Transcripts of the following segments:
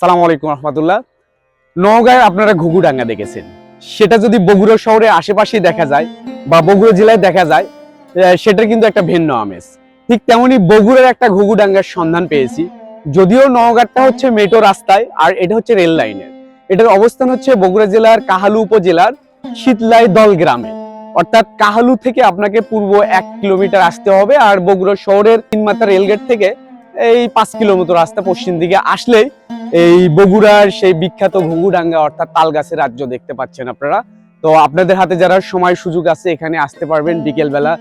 সালাম আলাইকুম রহমতুল্লাহ। নওগাঁয় আপনারা ঘুঘুডাঙ্গা দেখেছেন। সেটা যদি বগুড়া শহরের আশেপাশেই দেখা যায় বা বগুড়া জেলায় দেখা যায় সেটার কিন্তু একটা ভিন্ন আমেজ। ঠিক তেমনি বগুড়ার একটা ঘুঘুডাঙ্গার সন্ধান পেয়েছি। যদিও নওগাঁটা হচ্ছে মেট্রো রাস্তায় আর এটা হচ্ছে রেল লাইনের এটার অবস্থান হচ্ছে বগুড়া জেলার কাহালু উপজেলার শীতলাই দল গ্রামে। অর্থাৎ কাহালু থেকে আপনাকে পূর্ব এক কিলোমিটার আসতে হবে আর বগুড়া শহরের তিন মাত্রা রেলগেট থেকে এই পাঁচ কিলোমিটার রাস্তা পশ্চিম দিকে আসলেই এই বগুড়ার সেই বিখ্যাত ঘুঘুডাঙ্গা অর্থাৎ তালগাছের রাজ্য দেখতে পাচ্ছেন আপনারা। তো আপনাদের হাতে যারা সময় সুযোগ আছে, এখানে আসতে পারবেন বিকেল বেলা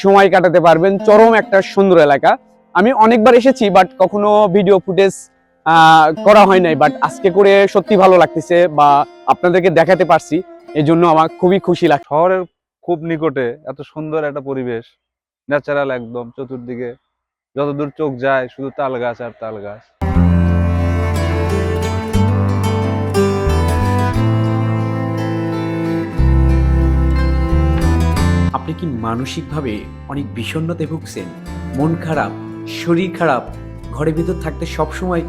সময় কাটাতে পারবেন। চরম একটা সুন্দর এলাকা। আমি অনেকবার এসেছি বাট কখনো ভিডিও ফুটেজ করা হয় নাই। বাট আজকে করে সত্যি ভালো লাগতেছে বা আপনাদেরকে দেখাতে পারছি। এই জন্য আমার খুবই খুশি লাগছে। শহরের খুব নিকটে এত সুন্দর একটা পরিবেশ। ন্যাচারাল একদম, চতুর্দিকে যতদূর চোখ যায়, শুধু তাল গাছ আর তাল গাছ আপনি কি মানসিকভাবে অনেক বিষণ্ণতায় ভুগছেন? মন খারাপ, শরীর খারাপ, ঘরের ভিতর থাকতে সবসময়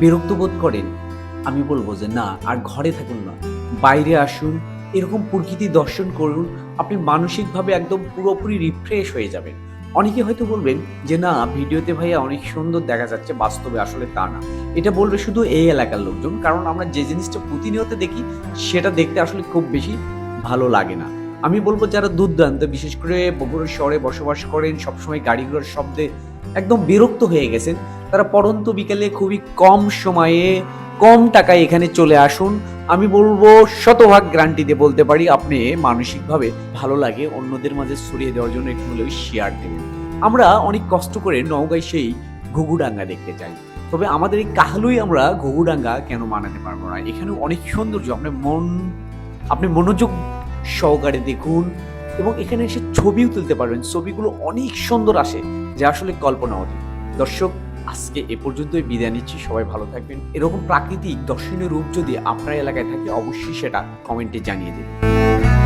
বিরক্ত বোধ করেন? আমি বলব যে না, আর ঘরে থাকুন না। বাইরে আসুন, এরকম প্রকৃতি দর্শন করুন, আপনি মানসিকভাবে একদম পুরোপুরি রিফ্রেশ হয়ে যাবেন। অনেকে হয়তো বলবেন যে না, ভিডিওতে ভাইয়া অনেক সুন্দর দেখা যাচ্ছে, বাস্তবে আসলে তা না। এটা বলবে শুধু এই এলাকার লোকজন, কারণ আমরা যে জিনিসটা প্রতিনিয়ত দেখি, সেটা দেখতে আসলে খুব বেশি ভালো লাগে না। আমি বলব যারা দুর্দান্ত, বিশেষ করে বগুড়া শহরে বসবাস করেন, সবসময় গাড়িগুলোর শব্দে একদম বিরক্ত হয়ে গেছেন, তারা পরন্ত বিকেলে খুবই কম সময়ে কম টাকায় এখানে চলে আসুন। আমি বলব শতভাগ গ্যারান্টিতে বলতে পারি, আপনি মানসিকভাবে ভালো লাগে, অন্যদের মাঝে ছড়িয়ে দেওয়ার জন্য একটু হলেও শেয়ার দেবেন। আমরা অনেক কষ্ট করে নওগাঁয় সেই ঘুঘুডাঙ্গা দেখতে চাই। তবে আমাদের এই কাহালুই আমরা ঘুঘুডাঙ্গা কেন মানাতে পারব না? এখানে অনেক সৌন্দর্য আপনার মন, আপনি মনোযোগ সহকারে দেখুন এবং এখানে এসে ছবিও তুলতে পারবেন। ছবিগুলো অনেক সুন্দর আসে, যা আসলে কল্পনা অতীত। দর্শক, আজকে এ পর্যন্তই বিদায় নিচ্ছি। সবাই ভালো থাকবেন। এরকম প্রাকৃতিক দর্শনীয় রূপ যদি আপনার এলাকায় থাকে, অবশ্যই সেটা কমেন্টে জানিয়ে দেবেন